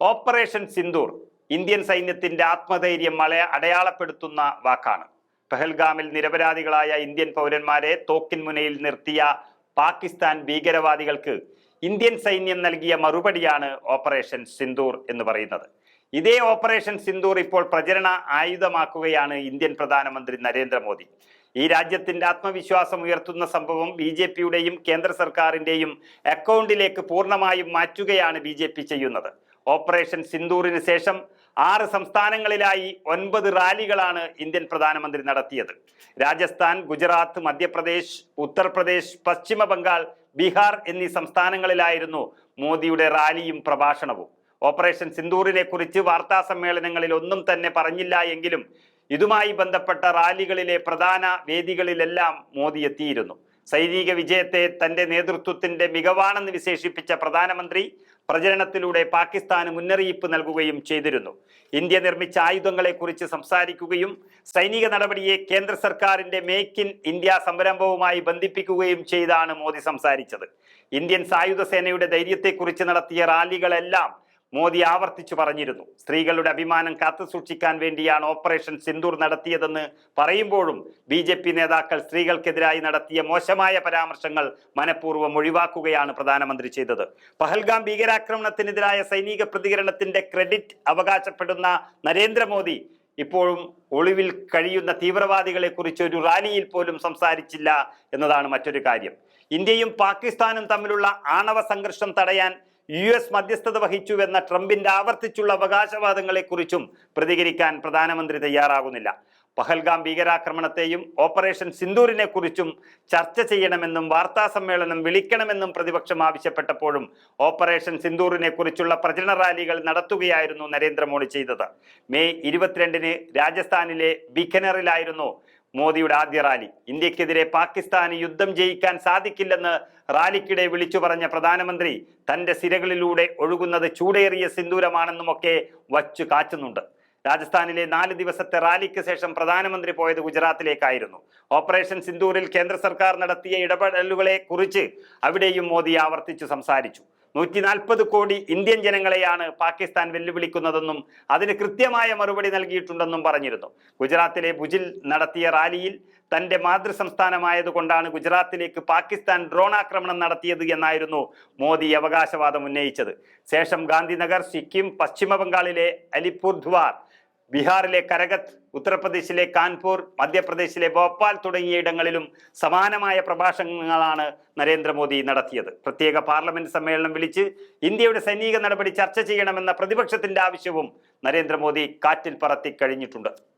Operation Sindoor Indian സൈന്യത്തിന്റെ ആത്മധൈര്യം മലയ അടയാളപ്പെടുത്തുന്ന വാക്കാണ്. പെഹൽഗാമിൽ നിരപരാധികളായ ഇന്ത്യൻ പൗരന്മാരെ തോക്കിൻ മുനയിൽ നിർത്തിയ പാകിസ്ഥാൻ ഭീകരവാദികൾക്ക് ഇന്ത്യൻ സൈന്യം നൽകിയ മറുപടിയാണ് ഓപ്പറേഷൻ സിന്ദൂർ എന്ന് പറയുന്നത്. ഇതേ ഓപ്പറേഷൻ സിന്ദൂർ ഇപ്പോൾ പ്രചരണ ആയുധമാക്കുകയാണ് ഇന്ത്യൻ പ്രധാനമന്ത്രി നരേന്ദ്രമോദി. ഈ രാജ്യത്തിന്റെ ആത്മവിശ്വാസം ഉയർത്തുന്ന സംഭവം ബി ജെ പിയുടെയും കേന്ദ്ര സർക്കാരിന്റെയും അക്കൗണ്ടിലേക്ക് പൂർണമായും മാറ്റുകയാണ് ബി ജെ പി ചെയ്യുന്നത്. ഓപ്പറേഷൻ സിന്ദൂറിന് ശേഷം ആറ് സംസ്ഥാനങ്ങളിലായി ഒൻപത് റാലികളാണ് ഇന്ത്യൻ പ്രധാനമന്ത്രി നടത്തിയത്. രാജസ്ഥാൻ ഗുജറാത്ത് മധ്യപ്രദേശ് ഉത്തർപ്രദേശ് പശ്ചിമ ബംഗാൾ ബീഹാർ എന്നീ സംസ്ഥാനങ്ങളിലായിരുന്നു മോദിയുടെ റാലിയും പ്രഭാഷണവും. ഓപ്പറേഷൻ സിന്ദൂറിനെ കുറിച്ച് വാർത്താ സമ്മേളനങ്ങളിൽ ഒന്നും തന്നെ പറഞ്ഞില്ല എങ്കിലും ഇതുമായി ബന്ധപ്പെട്ട റാലികളിലെ പ്രധാന വേദികളിലെല്ലാം മോദി എത്തിയിരുന്നു. സൈനിക വിജയത്തെ തന്റെ നേതൃത്വത്തിന്റെ മികവാണെന്ന് വിശേഷിപ്പിച്ച പ്രധാനമന്ത്രി പ്രചരണത്തിലൂടെ പാകിസ്ഥാന് മുന്നറിയിപ്പ് നൽകുകയും ചെയ്തിരുന്നു. ഇന്ത്യ നിർമ്മിച്ച ആയുധങ്ങളെക്കുറിച്ച് സംസാരിക്കുകയും സൈനിക നടപടിയെ കേന്ദ്ര സർക്കാരിന്റെ മേക്ക് ഇൻ ഇന്ത്യ സംരംഭവുമായി ബന്ധിപ്പിക്കുകയും ചെയ്താണ് മോദി സംസാരിച്ചത്. ഇന്ത്യൻ സായുധ സേനയുടെ ധൈര്യത്തെക്കുറിച്ച് നടത്തിയ റാലികളെല്ലാം മോദി ആവർത്തിച്ചു പറഞ്ഞിരുന്നു. സ്ത്രീകളുടെ അഭിമാനം കാത്തുസൂക്ഷിക്കാൻ വേണ്ടിയാണ് ഓപ്പറേഷൻ സിന്ദൂർ നടത്തിയതെന്ന് പറയുമ്പോഴും ബി ജെ പി നേതാക്കൾ സ്ത്രീകൾക്കെതിരായി നടത്തിയ മോശമായ പരാമർശങ്ങൾ മനഃപൂർവം ഒഴിവാക്കുകയാണ് പ്രധാനമന്ത്രി ചെയ്തത്. പഹൽഗാം ഭീകരാക്രമണത്തിനെതിരായ സൈനിക പ്രതികരണത്തിന്റെ ക്രെഡിറ്റ് അവകാശപ്പെടുന്ന നരേന്ദ്രമോദി ഇപ്പോഴും ഒളിവിൽ കഴിയുന്ന തീവ്രവാദികളെ കുറിച്ച് ഒരു റാലിയിൽ പോലും സംസാരിച്ചില്ല എന്നതാണ് മറ്റൊരു കാര്യം. ഇന്ത്യയും പാകിസ്ഥാനും തമ്മിലുള്ള ആണവ സംഘർഷം തടയാൻ യു എസ് മധ്യസ്ഥത വഹിച്ചുവെന്ന ട്രംപിന്റെ ആവർത്തിച്ചുള്ള അവകാശവാദങ്ങളെക്കുറിച്ചും പ്രതികരിക്കാൻ പ്രധാനമന്ത്രി തയ്യാറാകുന്നില്ല. പഹൽഗാം ഭീകരാക്രമണത്തെയും ഓപ്പറേഷൻ സിന്ദൂരിനെ കുറിച്ചും ചർച്ച ചെയ്യണമെന്നും വാർത്താ സമ്മേളനം വിളിക്കണമെന്നും പ്രതിപക്ഷം ആവശ്യപ്പെട്ടപ്പോഴും ഓപ്പറേഷൻ സിന്ദൂറിനെ കുറിച്ചുള്ള പ്രചരണ റാലികൾ നടത്തുകയായിരുന്നു നരേന്ദ്രമോദി ചെയ്തത്. മെയ് ഇരുപത്തിരണ്ടിന് രാജസ്ഥാനിലെ ബിക്കനറിലായിരുന്നു മോദിയുടെ ആദ്യ റാലി. ഇന്ത്യക്കെതിരെ പാകിസ്ഥാന് യുദ്ധം ജയിക്കാൻ സാധിക്കില്ലെന്ന് റാലിക്കിടെ വിളിച്ചു പറഞ്ഞ പ്രധാനമന്ത്രി തന്റെ സിരകളിലൂടെ ഒഴുകുന്നത് ചൂടേറിയ സിന്ദൂരമാണെന്നുമൊക്കെ വച്ചു കാച്ചുന്നുണ്ട്. രാജസ്ഥാനിലെ നാല് ദിവസത്തെ റാലിക്ക് ശേഷം പ്രധാനമന്ത്രി പോയത് ഗുജറാത്തിലേക്കായിരുന്നു. ഓപ്പറേഷൻ സിന്ദൂരിൽ കേന്ദ്ര സർക്കാർ നടത്തിയ ഇടപെടലുകളെ കുറിച്ച് അവിടെയും മോദി ആവർത്തിച്ചു സംസാരിച്ചു. നൂറ്റി നാൽപ്പത് കോടി ഇന്ത്യൻ ജനങ്ങളെയാണ് പാകിസ്ഥാൻ വെല്ലുവിളിക്കുന്നതെന്നും അതിന് കൃത്യമായ മറുപടി നൽകിയിട്ടുണ്ടെന്നും പറഞ്ഞിരുന്നു. ഗുജറാത്തിലെ ഭുജിൽ നടത്തിയ റാലിയിൽ തന്റെ മാതൃ സംസ്ഥാനമായതുകൊണ്ടാണ് ഗുജറാത്തിലേക്ക് പാകിസ്ഥാൻ ഡ്രോൺ ആക്രമണം നടത്തിയത് എന്നായിരുന്നു മോദി അവകാശവാദം ഉന്നയിച്ചത്. ശേഷം ഗാന്ധിനഗർ സിക്കിം പശ്ചിമ ബംഗാളിലെ അലിപൂർദ്വാർ ബീഹാറിലെ കരഗത്ത് ഉത്തർപ്രദേശിലെ കാൺപൂർ മധ്യപ്രദേശിലെ ഭോപ്പാൽ തുടങ്ങിയയിടങ്ങളിലും സമാനമായ പ്രഭാഷണങ്ങളാണ് നരേന്ദ്രമോദി നടത്തിയത്. പ്രത്യേക പാർലമെന്റ് സമ്മേളനം വിളിച്ച് ഇന്ത്യയുടെ സൈനിക നടപടി ചർച്ച ചെയ്യണമെന്ന പ്രതിപക്ഷത്തിന്റെ ആവശ്യവും നരേന്ദ്രമോദി കാറ്റിൽ പറത്തി കഴിഞ്ഞിട്ടുണ്ട്.